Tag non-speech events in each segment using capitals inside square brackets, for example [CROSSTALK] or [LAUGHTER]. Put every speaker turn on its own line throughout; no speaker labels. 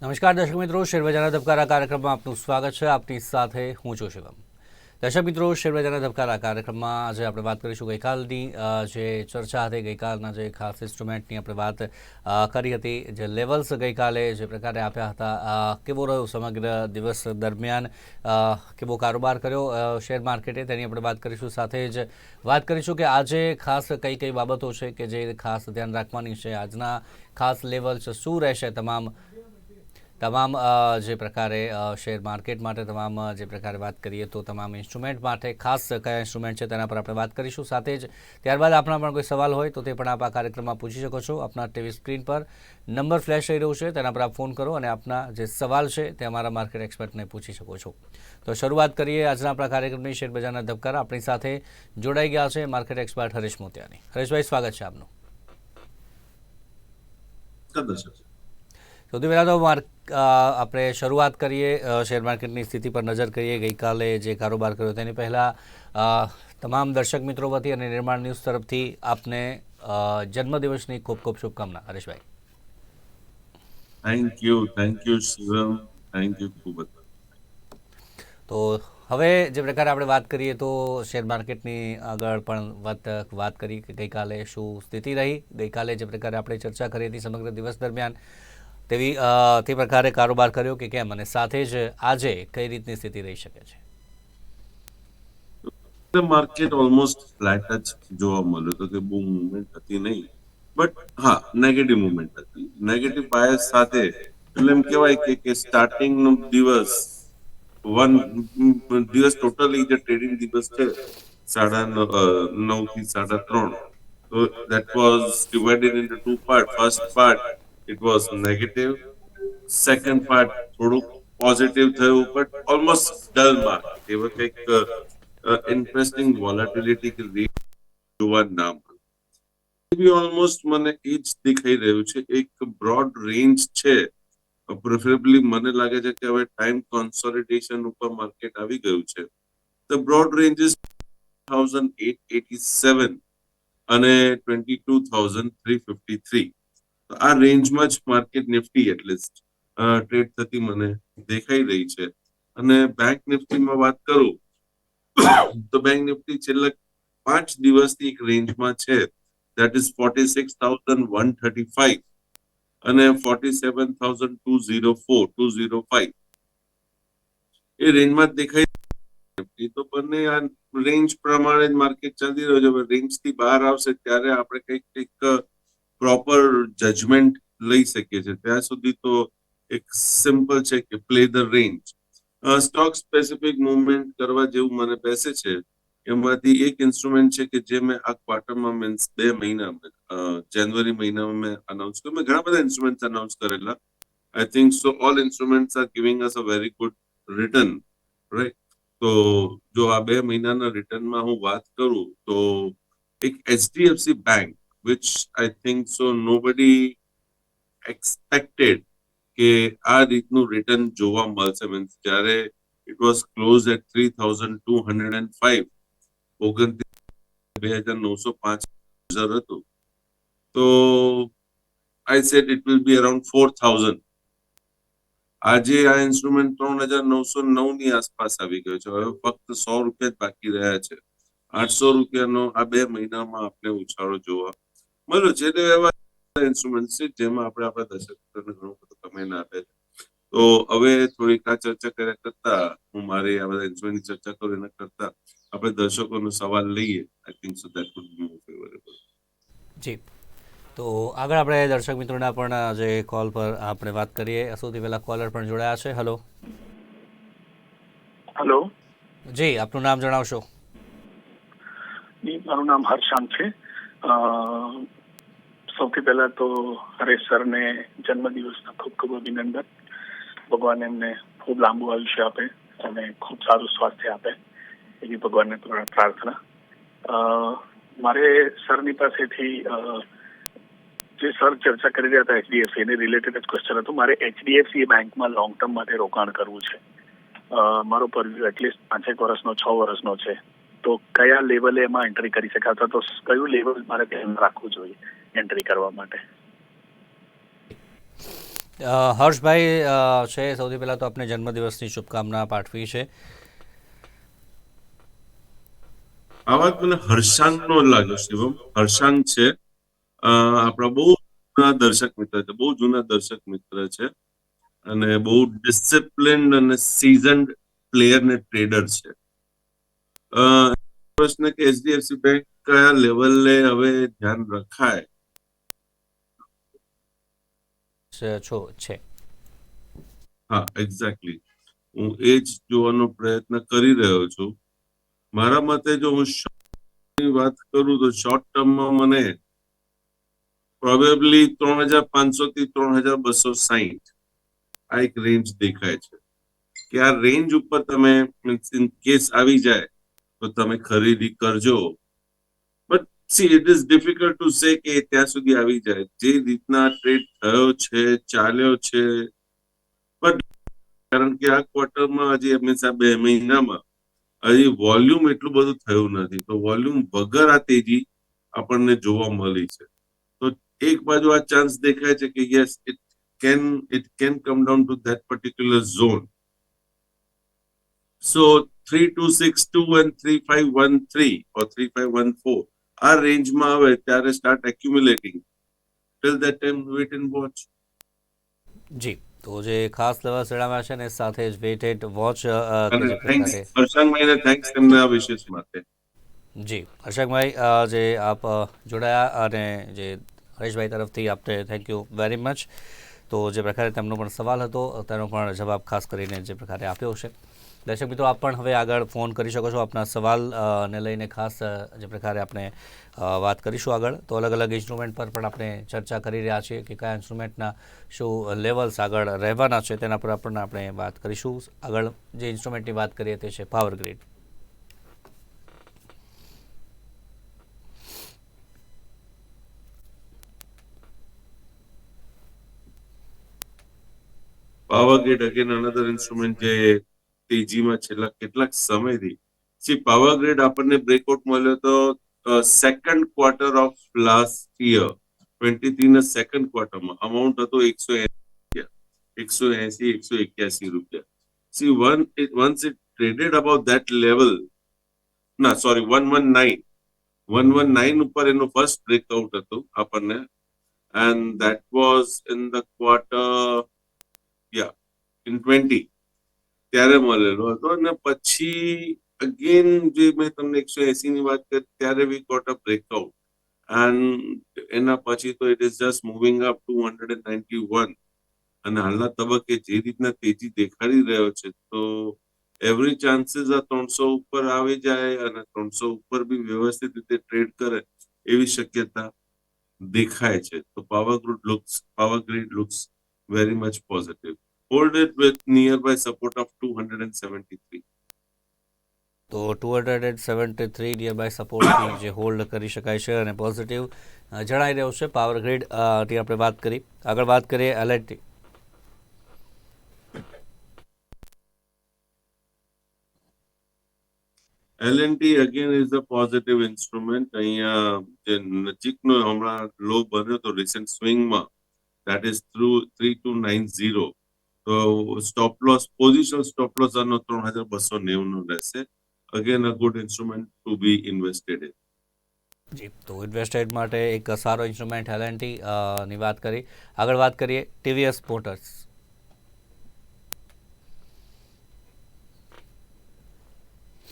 નમસ્કાર દર્શક મિત્રો, શેરબજારના ધબકારા કાર્યક્રમમાં આપનું સ્વાગત છે. આપની સાથે હું છું શિવમ દર્શક મિત્રો, શેરબજારના ધબકારા કાર્યક્રમમાં આજે આપણે વાત કરીશું ગઈકાલની જે ચર્ચા હતી, ગઈકાલના જે ખાસ ઇન્સ્ટ્રુમેન્ટની આપણે વાત કરી હતી. જે લેવલ્સ ગઈકાલે જે પ્રકારે આપ્યા હતા કેવો રહ્યો સમગ્ર દિવસ દરમિયાન કેવો કારોબાર કર્યો શેર માર્કેટે, તેની આપણે વાત કરીશું. સાથે જ વાત કરીશું કે આજે ખાસ કઈ કઈ બાબતો છે કે જે ખાસ ધ્યાન રાખવાની છે. આજના ખાસ લેવલ્સ શું રહેશે? તમામ તમામ જે પ્રકારે શેર માર્કેટ માટે તમામ જે પ્રકારે વાત કરીએ તો તમામ ઇન્સ્ટ્રુમેન્ટ માટે ખાસ કયા ઇન્સ્ટ્રુમેન્ટ છે તેના પર આપણે વાત કરીશું. સાથે જ ત્યારબાદ આપણા પણ કોઈ સવાલ હોય તો તે પણ આપ આ કાર્યક્રમમાં પૂછી શકો છો. આપના ટીવી સ્ક્રીન પર નંબર ફ્લેશ થઈ રહ્યો છે, તેના પર આપ ફોન કરો અને આપના જે સવાલ છે તે અમારા માર્કેટ એક્સપર્ટને પૂછી શકો છો. તો શરૂઆત કરીએ આજના આપણા કાર્યક્રમની શેરબજારના ધબકારા. આપણી સાથે જોડાઈ ગયા છે માર્કેટ એક્સપર્ટ હરેશ મોતિયાની. હરેશભાઈ, સ્વાગત છે આપનું. સૌથી પહેલાં તો માર્ક આપણે શરૂઆત કરીએ શેર માર્કેટની સ્થિતિ પર નજર કરીએ. ગઈકાલે જે કારોબાર કર્યો તેની પહેલાં તમામ દર્શક મિત્રો વતી અને નિર્માણ ન્યૂઝ તરફથી આપને જન્મદિવસની ખૂબ ખૂબ શુભકામના. Hareshbhai.
Thank you thank you Shivam thank you ખૂબ
તો હવે જે પ્રકારે આપણે વાત કરીએ તો શેર માર્કેટની આગળ પણ વાત વાત કરી કે ગઈકાલે શું સ્થિતિ રહી. ગઈકાલે જે પ્રકારે આપણે ચર્ચા કરી હતી સમગ્ર દિવસ દરમિયાન તેવી તે પ્રકારે કારોબાર કર્યો કે કેમ અને સાથે જ આજે કઈ રીતની સ્થિતિ રહી શકે છે?
માર્કેટ ઓલમોસ્ટ ફ્લેટ જ જોવા મળ્યું તો કે બહુ મુવમેન્ટ હતી નહીં. બટ હા નેગેટિવ મુવમેન્ટ હતી. નેગેટિવ બાયસ સાથે, એટલે એમ કહેવાય કે કે સ્ટાર્ટિંગ નો દિવસ વન દિવસ ટોટલી જે ટ્રેડિંગ દિવસ છે, સાડા નવથી સાડા ત્રણ. That was divided into two part first part it was negative second part થોડુંક પોઝિટિવ થયું બટ ઓલમોસ્ટ ડલ માર્કેટ એવા કંઈક ઇન્ટરેસ્ટિંગ વોલેટિલિટી કે રેટ જોવા ના બી ઓલમોસ્ટ મને એ જ દેખાઈ રહ્યું છે. એક બ્રોડ રેન્જ છે. પ્રેફરેબલી મને લાગે છે કે હવે ટાઈમ કોન્સોલિડેશન ઉપર માર્કેટ આવી ગયું છે. The broad range is thousand eight eighty seven અને twenty two thousand three fifty three આ રેન્જમાં જ માર્કેટ નિફ્ટી એટલીસ્ટ ટ્રેડ થતી મને દેખાઈ રહી છે. અને બેંક નિફ્ટીમાં વાત કરું, તો બેંક નિફ્ટી છેલ્લા પાંચ દિવસની એક રેન્જમાં છે. That is forty six thousand one thirty five અને forty seven thousand two zero four two zero five એ રેન્જમાં દેખાઈ તો બંને આ રેન્જ પ્રમાણે જ માર્કેટ ચાલી રહ્યો છે. રેન્જથી બહાર આવશે ત્યારે આપણે કંઈક કંઈક પ્રોપર જજમેન્ટ લઈ શકીએ છીએ. ત્યાં સુધી તો એક સિમ્પલ છે કે play the range stock specific movement કરવા જેવું મને બેસે છે, એમાંથી એક ઇન્સ્ટ્રુમેન્ટ છે કે જે મેં આ ક્વાર્ટરમાં મીન્સ બે મહિના જાન્યુઆરી મહિનામાં મેં અનાઉન્સ કર્યું. મેં ઘણા બધા ઇન્સ્ટ્રુમેન્ટ અનાઉન્સ કરેલા. I think so all instruments are giving us a very good return right તો જો આ બે મહિનાના રિટર્નમાં હું વાત કરું તો એક HDFC bank which I think so nobody expected કે આ રીતનું રિટર્ન જોવા મળશે. મીન્સ જ્યારે it was close at three thousand two hundred and five ઓગણત્રીસ બે હજાર નવસો પાંચ હજાર હતું. તો I set it will be around four thousand આજે આ ઇન્સ્ટ્રુમેન્ટ ત્રણ હજાર નવસો નવની આસપાસ આવી ગયો છે. હવે ફક્ત સો રૂપિયા જ બાકી રહ્યા છે. આઠસો રૂપિયાનો આ બે મહિનામાં આપણે ઉછાળો જોવા મળ્યો જે તે ઇન્સ્ટ્રુમેન્ટ છે જેમાં આપણે આપણા દર્શક ઘણું બધું કમાઈને આપે છે. તો હવે થોડીક આ ચર્ચા કર્યા કરતા હું મારી આ બધા ઇન્સ્ટ્રુમેન્ટની ચર્ચા કરું એના કરતા આપણે દર્શકોનો સવાલ લઈએ. I think so that would be more favourable
જી. તો આગળ આપણે દર્શક મિત્રોના પણ જે કોલ પર આપણે વાત કરીએ સૌથી પહેલા કોલર પણ જોડાયા છે. હલો
હેલો
જી આપનું નામ જણાવશો.
મારું નામ હર્ષાંત છે. સૌથી પહેલા તો હરેશ સરને જન્મદિવસના ખૂબ ખૂબ અભિનંદન. ભગવાન એમને ખૂબ લાંબુ આયુષ્ય આપે અને ખૂબ સારું સ્વાસ્થ્ય આપે એવી ભગવાનને પ્રાર્થના. મારે સરની પાસેથી જે સર ચર્ચા કરી રહ્યા હતા એચડીએફસી એને રિલેટેડ જ ક્વેશ્ચન હતું. મારે એચડીએફસી બેંકમાં લોંગ ટર્મ માટે રોકાણ કરવું છે. મારો પરવ્યુ એટલીસ્ટ પાંચેક વર્ષનો, છ વર્ષનો છે. તો કયા લેવલે એમાં એન્ટ્રી કરી શકાય? અથવા તો કયું લેવલ મારે ધ્યાન રાખવું જોઈએ એન્ટ્રી કરવા માટે?
હર્ષભાઈ છે સૌથી પહેલાં તો આપને જન્મદિવસની શુભકામના પાઠવી છે.
આ વાત મને હર્ષાંક નો લાગ્યો શિવમ. હર્ષાંક છે. અ, આપણા બહુ જૂના દર્શક મિત્ર છે બહુ જૂના દર્શક મિત્ર છે. અને બહુ ડિસિપ્લિન અને સીઝન્ડ પ્લેયર ને ટ્રેડર છે. અ, પ્રશ્ન કે એચડીએફસી બેંક કયા લેવલે હવે ધ્યાન રખાય?
છો છે
હા એક્ઝેક્ટલી હું એ જ જોવાનો પ્રયત્ન કરી રહ્યો છું. મારા મતે જો હું ની વાત કરું તો શોર્ટ ટર્મમાં મને પ્રોબેબલી ત્રણ હજાર પાંચસો થી ત્રણ હજાર બસો સાહીઠ આ એક રેન્જ દેખાય છે. કે આ રેન્જ ઉપર તમે ઇન કેસ આવી જાય તો તમે ખરીદી કરજો. But see it is difficult to say કે ત્યાં સુધી આવી જાય. જે રીતના ટ્રેડ થયો છે, ચાલ્યો છે. બટ કારણ કે આ ક્વાર્ટરમાં હજી હંમેશા બે મહિનામાં હજી વોલ્યુમ એટલું બધું થયું નથી. તો વોલ્યુમ વગર આ તેજી આપણને જોવા મળી છે. તો એક બાજુ આ ચાન્સ દેખાય છે કે yes it can it can come down to that particular zone so three two six two and three five one three or three five one four આ રેન્જમાં આવે ત્યારે start accumulating till that time wait and watch
જી તો જે ખાસ લેવા સેડામાં છે ને સાથે જ વેટેડ વોચ
અને થેન્ક્સ હર્ષાંગભાઈને થેન્ક્સ તેમના વિશેષ માટે.
જી હર્ષકભાઈ જે આપ જોડાયા અને જે હરેશભાઈ તરફથી આપને થેન્ક યુ વેરી મચ તો જે પ્રકારે તેમનો પણ સવાલ હતો તેનો પણ જવાબ ખાસ કરીને જે પ્રકારે આપ્યો છે દર્શક મિત્રો, આપ પણ હવે આગળ ફોન કરી શકો છો આપના સવાલ ને લઈને ખાસ જે પ્રકારે આપણે વાત કરીશું આગળ. તો અલગ અલગ ઇન્સ્ટ્રુમેન્ટ પર પણ આપણે ચર્ચા કરી રહ્યા છીએ કે કયા ઇન્સ્ટ્રુમેન્ટના શું લેવલ્સ આગળ રહેવાના છે તેના પર પણ આપણે વાત કરીશું. આગળ જે ઇન્સ્ટ્રુમેન્ટની વાત કરીએ તે છે power grid
power grid again another instrument જે તેજીમાં છેલ્લા કેટલાક સમયથી સી પાવરગ્રેડ આપણને બ્રેકઆઉટ મળ્યો તો second quarter of last year twenty three ના સેકન્ડ ક્વાર્ટરમાં અમાઉન્ટ હતો એકસો એકસો એસી એકસો એક્યાસી રૂપિયા. See one it once it traded about that level ના sorry one one nine one one nine ઉપર એનું ફર્સ્ટ બ્રેકઆઉટ હતું આપણને. And that was in the quarter yeah in twenty ત્યારે મળેલો હતો અને પછી અગેન જે મેં તમને એકસો એસી ની વાત કરી, ત્યારે we got a breakout and એના પછી તો it is just moving up to hundred and ninety one અને હાલના તબક્કે જે રીતના તેજી દેખાડી રહ્યો છે, તો એવરી ચાન્સીસ આ ત્રણસો ઉપર આવી જાય અને ત્રણસો ઉપર બી વ્યવસ્થિત રીતે ટ્રેડ કરે એવી શક્યતા દેખાય છે. તો power grid looks power grid looks very much positive. Hold it with nearby support of 273.
તો two hundred and seventy three nearby સપોર્ટથી જે હોલ્ડ કરી શકાય છે અને પોઝિટિવ જણાઈ રહ્યો છે પાવર ગ્રીડથી આપણે વાત કરી આગળ વાત કરીએ L and T
L&T again is a positive instrument. અહીંયા જે નજીકનો હમણાં લો બન્યો તો રિસેન્ટ સ્વિંગમાં that is through 3290 તો stop loss position stop loss આનો ત્રણ હજાર બસો નેવું નો રહેશે. Again a good instrument to be invested in
જી તો ઇન્વેસ્ટેડ માટે એક સારો ઇન્સ્ટ્રુમેન્ટ એલએનટી ની વાત કરી. આગળ વાત કરીએ TVS motors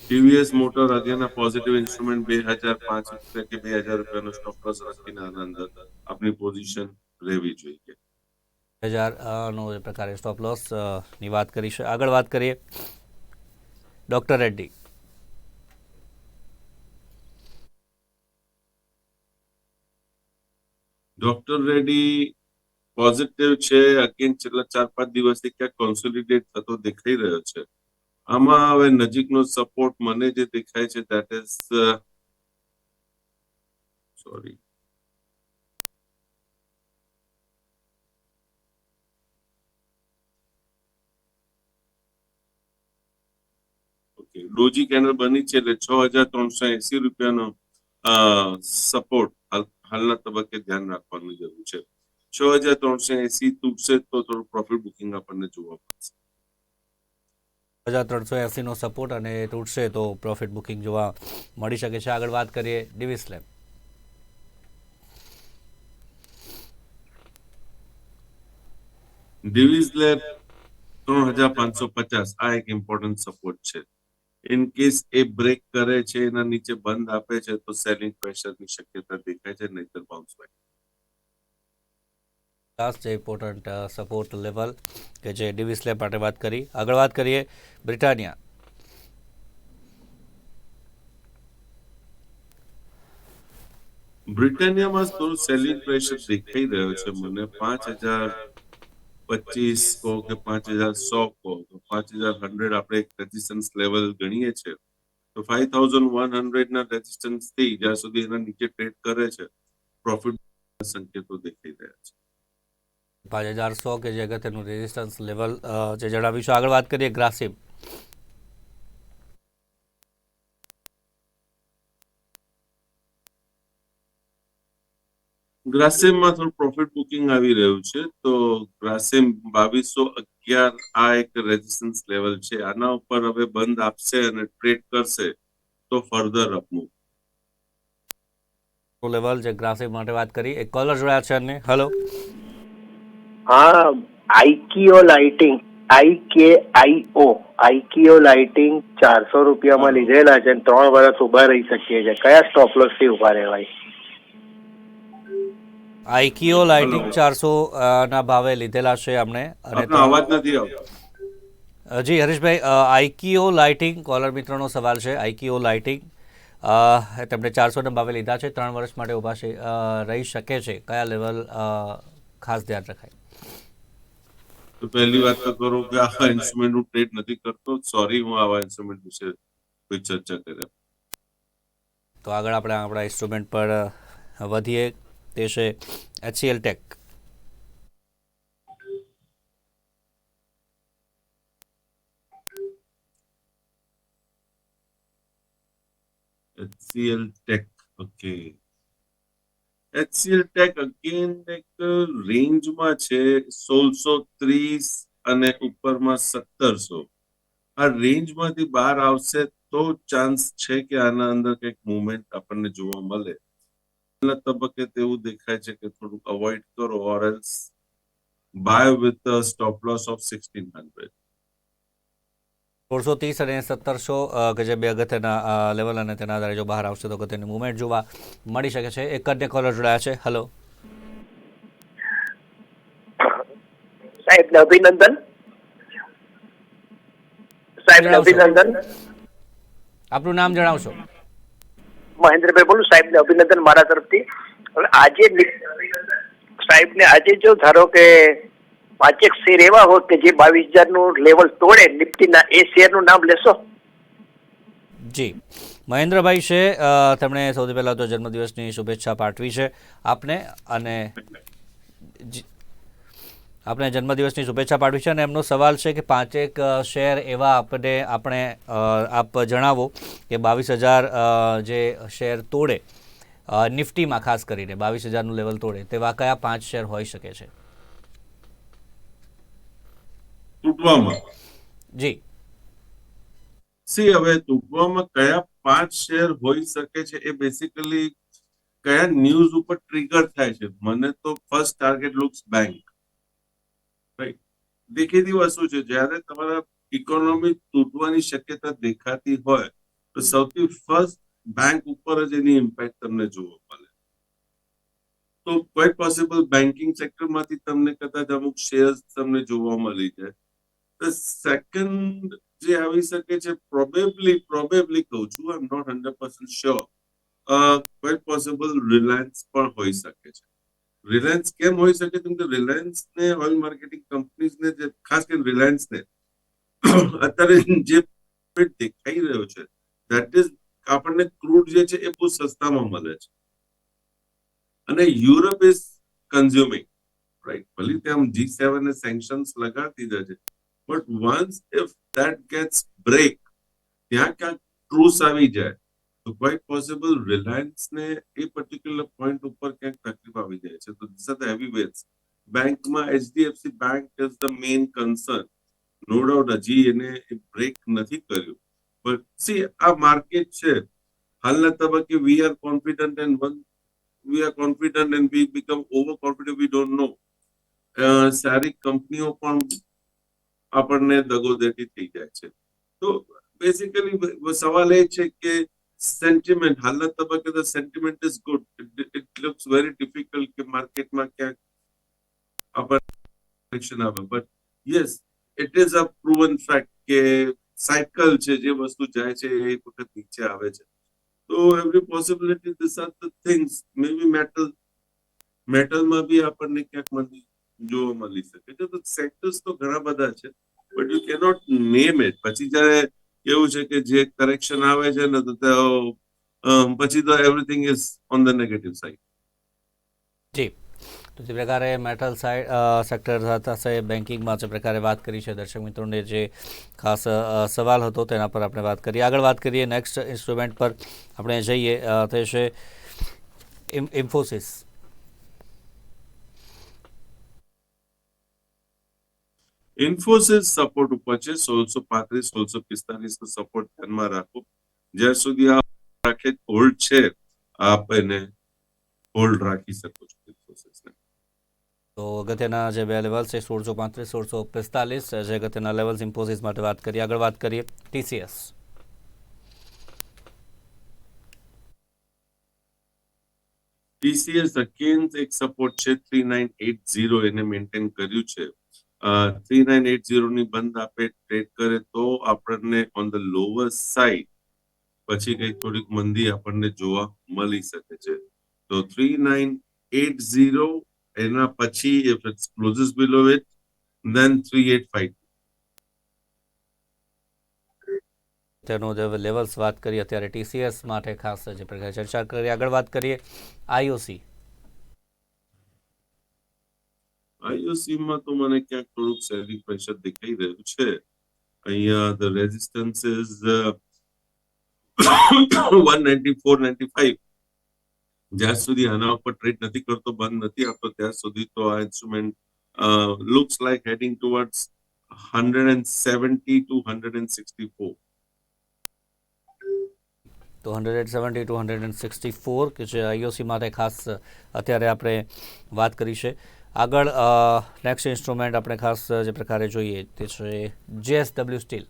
TVS motor again a positive instrument બે હજાર પાંચ રૂપિયા કે બે હજાર રૂપિયાનો સ્ટોપ લોસ રાખીને આના અંદર આપની પોઝિશન રહેવી જોઈએ.
હજાર નો જે પ્રકારે સ્ટોપ લોસની વાત કરીશું આગળ વાત કરીએ. Doctor Reddy.
Doctor Reddy positive છે અગેન છેલ્લા ચાર પાંચ દિવસથી ક્યાંક કોન્સોલિડેટ થતો દેખાઈ રહ્યો છે. આમાં હવે નજીકનો સપોર્ટ મને જે દેખાય છે દેટ ઇઝ સોરી ડોજી કેન્દ્ર બની છે એટલે છ હજાર ત્રણસો એસી રૂપિયાનો સપોર્ટ હાલના તબક્કે ધ્યાન રાખવાની જરૂર છે. છ હજાર ત્રણસો એસી તૂટશે તો થોડું પ્રોફિટ બુકિંગ આપણને જોવા મળશે.
હજાર ત્રણસો એંસીનો સપોર્ટ અને તૂટશે તો પ્રોફિટ બુકિંગ જોવા મળી શકે છે. આગળ વાત કરીએ ડિવિસ લેબ
ડિવિઝ લેબ ત્રણ હજાર પાંચસો પચાસ આ એક ઇમ્પોર્ટન્ટ સપોર્ટ છે. ઇન કેસ એ બ્રેક કરે છે એના નીચે બંધ આપે છે તો સેલિંગ પ્રેશરની શક્યતા દેખાય છે નહીતર bounce back
last important support level કે જે ડિવિસ લેબ માટે વાત કરી. આગળ વાત કરીએ બ્રિટાનિયા.
બ્રિટાનિયામાં થોડું સેલિંગ પ્રેશર દેખાઈ રહ્યો છે મને. પાંચ હજાર પચીસ કહો કે પાંચ હજાર સો કહો તો પાંચ હજાર હંડ્રેડ આપણે એક રેઝિસ્ટન્સ લેવલ ગણીએ છીએ તો ફાઈવ થાઉઝન્ડ વન હંડ્રેડ ના રેઝિસ્ટન્સથી જ્યાં સુધી એના નીચે ટ્રેડ કરે છે પ્રોફિટ સંકેતો દેખાઈ રહ્યા છે.
પાંચ હજાર સો કે જે અગત્યનું રેઝિસ્ટન્સ લેવલ જે જણાવીશું. આગળ વાત કરીએ ગ્રાસિમ
ગ્રાસિમમાં થોડું પ્રોફિટ બુકિંગ આવી રહ્યું છે. તો ગ્રાસિમ બાવીસો અગિયાર આ એક રેઝિસ્ટન્સ લેવલ છે. આના ઉપર હવે બંધ આપશે અને ટ્રેડ કરશે તો ફર્ધર અપમૂવ
લેવલ જે ગ્રાફિક માટે વાત કરી એક કોલર જોડ્યા છે અને હેલો
હા આઈકીઓ લાઇટિંગ આઈ કે આઈ ઓ આઈકીઓ લાઇટિંગ ચારસો રૂપિયામાં લીધેલા છે અને ત્રણ વર્ષ ઊભા રહી શકીએ છે કયા સ્ટોપ લોસથી ઊભા રહેવાય?
આઈકીઓ લાઇટિંગ ચારસો ના ભાવે લીધેલા છે અમને. અને
અવાજ નથી આવતો.
જી હરીશભાઈ આઈકીઓ લાઇટિંગ કોલર મિત્રનો સવાલ છે. આઈકીઓ લાઇટિંગ તેમણે ચારસોના ભાવે લીધા છે. ત્રણ વર્ષ માટે ઊભા છે રહી શકે છે. કયા લેવલ ખાસ ધ્યાન રખાય.
તો પહેલી વાત તો કરો કે આ ઇન્સ્ટ્રુમેન્ટ હું ટ્રેડ નથી કરતો. સોરી હું આવા ઇન્સ્ટ્રુમેન્ટ વિશે કોઈ ચર્ચા કર્યા
તો આગળ આપણે આપણા ઇન્સ્ટ્રુમેન્ટ પર વધીએ. છે HCL tech
HCL Tech. Okay. HCL Tech again એક રેન્જમાં છે સોળસો ત્રીસ અને ઉપરમાં સત્તરસો. આ રેન્જમાંથી બહાર આવશે તો ચાન્સ છે કે આના અંદર કંઈક મુવમેન્ટ આપણને જોવા મળે. પહેલા તબક્કે તેવું દેખાય છે કે થોડુંક અવોઇડ કરો or else buy with stop loss of sixteen hundred
સોળસો ત્રીસ અને સત્તરસો કે જે બે અગત્યના લેવલ અને તેના આધારે જો બહાર આવશે તો અગત્યની મુવમેન્ટ જોવા મળી શકે છે. એક અન્ય કોલર જોડાયા છે. હલો
સાહેબ અભિનંદન. સાહેબ અભિનંદન.
આપનું નામ જણાવશો.
મહેન્દ્રભાઈ બોલું સાહેબ અભિનંદન મારા તરફથી. હવે આજે સાહેબ ને આજે જો ધારો કે પાંચેક શેર એવા હોત કે જે બાવીસ હજારનું લેવલ તોડે, નિફ્ટીના એ શેરનું નામ લેશો?
જી. મહેન્દ્રભાઈ છે તમને સૌથી પહેલાં તો જન્મદિવસની શુભેચ્છા પાઠવી છે આપને અને આપણે જન્મદિવસની શુભેચ્છા પાઠવી છે અને એમનો સવાલ છે કે પાંચેક શેર એવા આપણે આપણે આપ જણાવો કે બાવીસ હજાર જે શેર તોડે નિફ્ટીમાં ખાસ કરીને બાવીસ હજારનું લેવલ તોડે તેવા કયા પાંચ શેર હોઈ શકે છે?
તૂટવામાં
જી.
સી હવે તૂટવામાં કયા પાંચ શેર હોઈ શકે છે એ બેસિકલી કયા ન્યૂઝ ઉપર ટ્રિગર થાય છે? મને તો ફર્સ્ટ ટાર્ગેટ લુક્સ બેંક દેખીતી વસ્તુ છે, જ્યારે તમારા ઇકોનોમી તૂટવાની શક્યતા દેખાતી હોય, તો સૌથી ફર્સ્ટ બેંક ઉપર જ એની ઇમ્પેક્ટ તમને જોવા મળે. તો ક્વાઇટ પોસિબલ બેન્કિંગ સેક્ટરમાંથી તમને કદાચ અમુક શેર્સ તમને જોવા મળી જાય. તો સેકન્ડ જે આવી શકે છે પ્રોબેબલી પ્રોબેબલી કહું છું I am not hundred percent sure quite possible Reliance પણ હોઈ શકે છે. રિલાયન્સ કેમ હોઈ શકે? કેમ કે રિલાયન્સ ને ઓઇલ માર્કેટિંગ કંપનીઝ ને જે, ખાસ કરીને રિલાયન્સ ને અત્યારે જે પ્રોફિટ દેખાઈ રહ્યો છે ધેટ ઇઝ આપણને ક્રૂડ જે છે એ બહુ સસ્તામાં મળે છે. અને યુરોપ ઇઝ કન્ઝ્યુમિંગ રાઈટ ભલે ત્યાં જી સેવન સેન્કશન્સ લગાડી દીધા છે but once if that gets break ત્યાં ક્યાંક ટ્રુસ આવી જાય. તો ક્વાઇટ પોસિબલ રિલાયન્સ ને એ પર્ટિક્યુલર પોઈન્ટ ઉપર ક્યાંક તકલીફ આવી જાય છે. તો this are the heavy weights બેંકમાં HDFC bank is the main concern no doubt હજી એને બ્રેક નથી કર્યું. બટ સી આ માર્કેટ છે. હાલના તબક્કે we are confident and one we are confident and we become over confident we don't know સારી કંપનીઓ પણ આપણને દગોદેટી થઈ જાય છે. તો બેસિકલી સવાલ એ છે કે સેન્ટિમેન્ટ હાલના તબક્કે તો sentiment is good it looks very difficult કે માર્કેટમાં ક્યાંક yes it is a proven fact કે સાયકલ છે, જે વસ્તુ જાય છે, એ વખત નીચે આવે છે. તો every possibility this are the things may be metal મેટલમાં બી આપણને ક્યાંક મંદી જોવા મળી શકે છે. તો સેક્ટર્સ તો ઘણા બધા છે but you cannot name it પછી જ્યારે એવું છે કે જે કરેક્શન આવે છે ને તો પછી તો everything is on the negative side
ji. તો જે પ્રકારે મેટલ સાઇડ સેક્ટર સાથે બેન્કિંગમાં જે પ્રકારે વાત કરી છે, દર્શક મિત્રોને જે ખાસ સવાલ હતો તેના પર આપણે વાત કરીએ. આગળ વાત કરીએ. નેક્સ્ટ ઇન્સ્ટ્રુમેન્ટ પર આપણે જઈએ. તે છે ઇન્ફોસિસ
ઇન્ફોસિસ સપોર્ટ ઉપર છે સોળસો પાંત્રીસ સોળસો પિસ્તાલીસ નો સપોર્ટ ધ્યાનમાં રાખો. જ્યાં સુધી આ રાખે હોલ્ડ છે આપ એને હોલ્ડ રાખી શકો છો ઇન્ફોસિસને
તો અગત્યના જે બે લેવલ છે સોળસો પાંત્રીસ સોળસો પિસ્તાલીસ જે અગત્યના લેવલ્સ ઇન્ફોસિસ માટે વાત કરીએ. આગળ વાત કરીએ ટીસીએસ
ટીસીએસ અગેન એક સપોર્ટ છે થ્રી નાઇન એટ ઝીરો એને મેન્ટેન કર્યું છે. થ્રી નાઇન એટની બંધ આપે ટ્રેડ કરે તો આપણને ઓન ધ લોવર સાઈડ પછી કઈ થોડીક મંદી આપણને જોવા મળી શકે છે. તો થ્રી નાઇન એટ ઝીરો એના પછી if it's closes below it then three eight five
તેનો જે લેવલ્સ વાત કરીએ, અત્યારે ટીસીએસ માટે ખાસ જે પ્રકારે ચર્ચા કરીએ આગળ વાત કરીએ આઈઓસી
આઈઓસી માં [COUGHS] તો મને ક્યાંક થોડુંક સેલિંગ પ્રેશર દેખાઈ રહ્યું છે અહીંયા the resistance is one ninety four ninety five જ્યાં સુધી આના ઉપર ટ્રેડ નથી કરતો બંધ નથી આપતો ત્યાં સુધી તો આ instrument looks like heading towards hundred and seventy two hundred and sixty four
તો hundred and seventy two hundred and sixty four કે જે આઈઓસી માટે ખાસ અત્યારે આપણે વાત કરી છે. આગળ નેક્સ્ટ ઇન્સ્ટ્રુમેન્ટ આપણે ખાસ જે પ્રકારે જોઈએ તે છે જેએસડબલ્યુ સ્ટીલ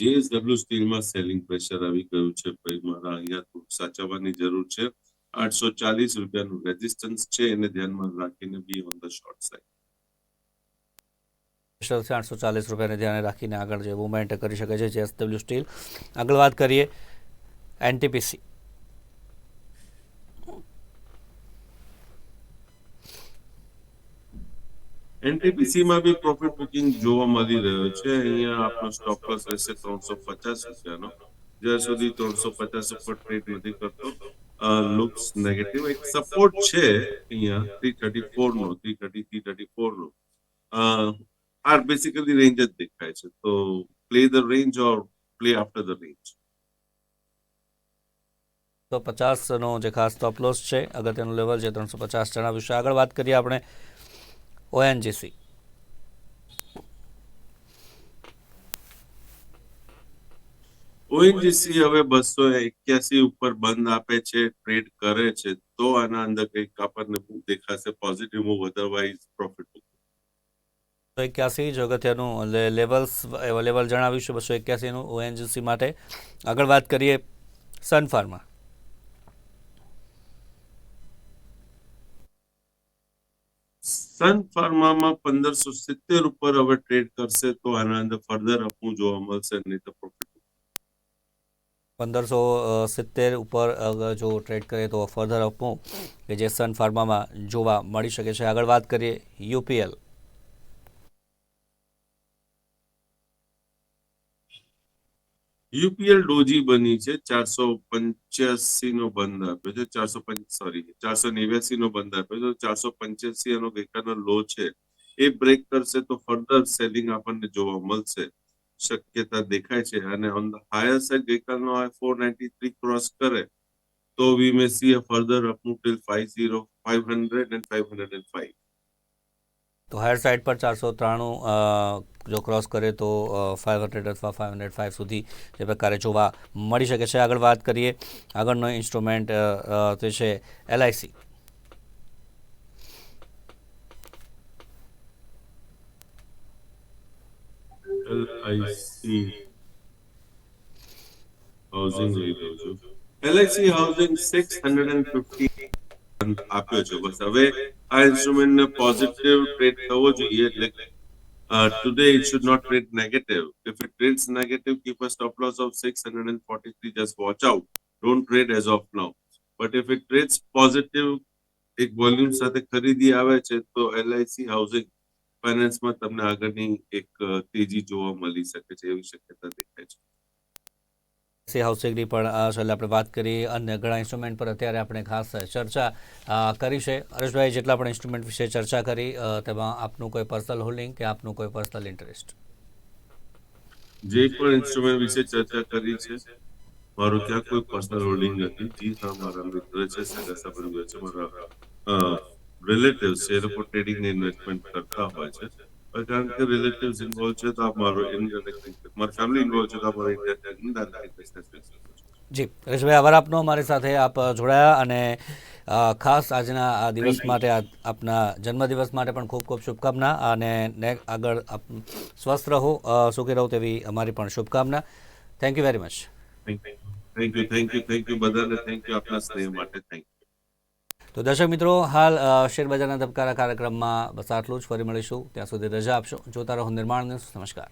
જેએસડબલ્યુ સ્ટીલમાં સેલિંગ પ્રેશર આવી ગયું છે. ભાઈ, મારા અહીંયા થોડું સાચવવાની જરૂર છે. આઠસો ચાલીસ રૂપિયાનું રેઝિસ્ટન્સ છે. એને ધ્યાનમાં રાખીને be on the short side
special આઠસો ચાલીસ રૂપિયાને ધ્યાને રાખીને આગળ જે મુવમેન્ટ કરી શકે છે જેએસડબલ્યુ સ્ટીલ. આગળ વાત કરીએ એનટીપીસી
એનટીપીસી માં બી પ્રોફિટ બુકિંગ જોવા મળી રહ્યો છે. અહીંયા આપણો સ્ટોપ લોસ રહેશે ત્રણસો પચાસ રૂપિયાનો. જ્યાં સુધી ત્રણસો પચાસ ઉપર ટ્રેડ નથી કરતો. લુક્સ નેગેટિવ એક સપોર્ટ છે અહીંયા થ્રી થર્ટી ફોર નો three thirty three thirty four નો બેસિકલી રેન્જ જ દેખાય છે તો play the range or play after the range
તો પચાસનો જે ખાસ ટોપ લોસ છે અગત્યનું લેવલ છે ત્રણસો પચાસ જણાવ્યું છે આગળ વાત કરીએ આપણે ઓએનજીસી
ઓએનજીસી હવે બસો એક્યાસી ઉપર બંધ આપે છે ટ્રેડ કરે છે તો આના અંદર કંઈક આપણને દેખાશે પોઝિટિવ મૂવ અધરવાઇઝ પ્રોફિટ
બસો એક્યાસી જ અગત્યનું લેવલ્સ લેવલ જણાવીશું બસો એક્યાસીનું ઓએનજીસી માટે. આગળ વાત કરીએ સનફાર્મા
સન ફાર્મામાં પંદરસો સિત્તેર ઉપર હવે ટ્રેડ કરશે તો આના અંદર ફર્ધર અપવું જોવા મળશે નહીં તો પ્રોફિટ
પંદરસો સિત્તેર ઉપર જો ટ્રેડ કરે તો ફર્ધર અપવું કે જે સન ફાર્મામાં જોવા મળી શકે છે. આગળ વાત કરીએ યુપીએલ
યુપીએલ ડોજી બની છે ચારસો પંચ્યાસી નો બંધ આપ્યો છે, ચારસો સોરી ચારસો નેવ્યાસી નો બંધ આપ્યો છે ચારસો પંચ્યાસી એનો ગઈકાલનો લો છે. એ બ્રેક કરશે તો ફર્ધર સેલિંગ આપણને જોવા મળશે. શક્યતા દેખાય છે અને ઓન ધ હાયર સાઈડ ગઈકાલનો આ ફોર નાઇન્ટી થ્રી ક્રોસ કરે, તો we may see a further up till five zero five hundred and five hundred and five
તો હાયર સાઇડ પર ચારસો ત્રાણું જો ક્રોસ કરે તો ફાઇવ હંડ્રેડ અથવા ફાઇવ હંડ્રેડ ફાઇવ સુધી જે પ્રકારે જોવા મળી શકે છે. આગળ વાત કરીએ આગળનો ઇન્સ્ટ્રુમેન્ટ તે છે એલઆઈસી
એલઆઈસી હાઉસિંગ લઈ લઉં છું LIC housing six hundred and fifty આપ્યો છે. બસ હવે આ ઇન્સ્ટ્રુમેન્ટ ને પોઝિટિવ ટ્રેડ થવો જોઈએ એટલે today it should not trade negative if it trades negative keep a stop loss of 643 just watch out don't trade as of now but if it trades positive એક volume સાથે ખરીદી આવે છે, તો LIC housing ફાઇનાન્સમાં તમને આગળની એક તેજી જોવા મળી શકે છે, એવી શક્યતા દેખાય છે.
સી હાઉસિંગની પણ આપણે વાત કરી. અન્ય ઘણા ઇન્સ્ટ્રુમેન્ટ પર અત્યારે આપણે ખાસ ચર્ચા કરી છે. હરેશભાઈ, જેટલા પણ ઇન્સ્ટ્રુમેન્ટ વિશે ચર્ચા કરી તેમાં આપનું કોઈ પર્સનલ હોલ્ડિંગ કે આપનું કોઈ પર્સનલ ઇન્ટરેસ્ટ
જે પણ ઇન્સ્ટ્રુમેન્ટ વિશે ચર્ચા કરી છે, મારું ત્યાં કોઈ પર્સનલ હોલ્ડિંગ નથી. જી હા મારા મિત્ર છે સગા સંબંધીઓ છે, મારા રિલેટિવ છે, એ લોકો ટ્રેડિંગ ને ઇન્વેસ્ટમેન્ટ કરતા હોય છે. કારણ કે રિલેટિવ્સ ઇન્વોલ્વ છે, તો મારો ઇનડાયરેક્ટ મારી ફેમિલી ઇન્વોલ્વ છે, તો મારો બિઝનેસ
જી હરેશભાઈ આભાર આપનો. અમારી સાથે આપ જોડાયા અને ખાસ આજના આ દિવસ માટે આપના જન્મદિવસ માટે પણ ખૂબ ખૂબ શુભકામના અને આગળ આપ સ્વસ્થ રહો સુખી રહો તેવી અમારી પણ શુભકામના. Thank you very much
thank you thank you thank you બધાને. થેન્ક યુ આપના સ્નેહ માટે. થેન્ક યુ
તો દર્શક મિત્રો હાલ શેરબજારના ધબકારા કાર્યક્રમમાં બસ આટલું જ. ફરી મળીશું. ત્યાં સુધી રજા આપશો. જોતા રહો નિર્માણ ન્યૂઝ. નમસ્કાર.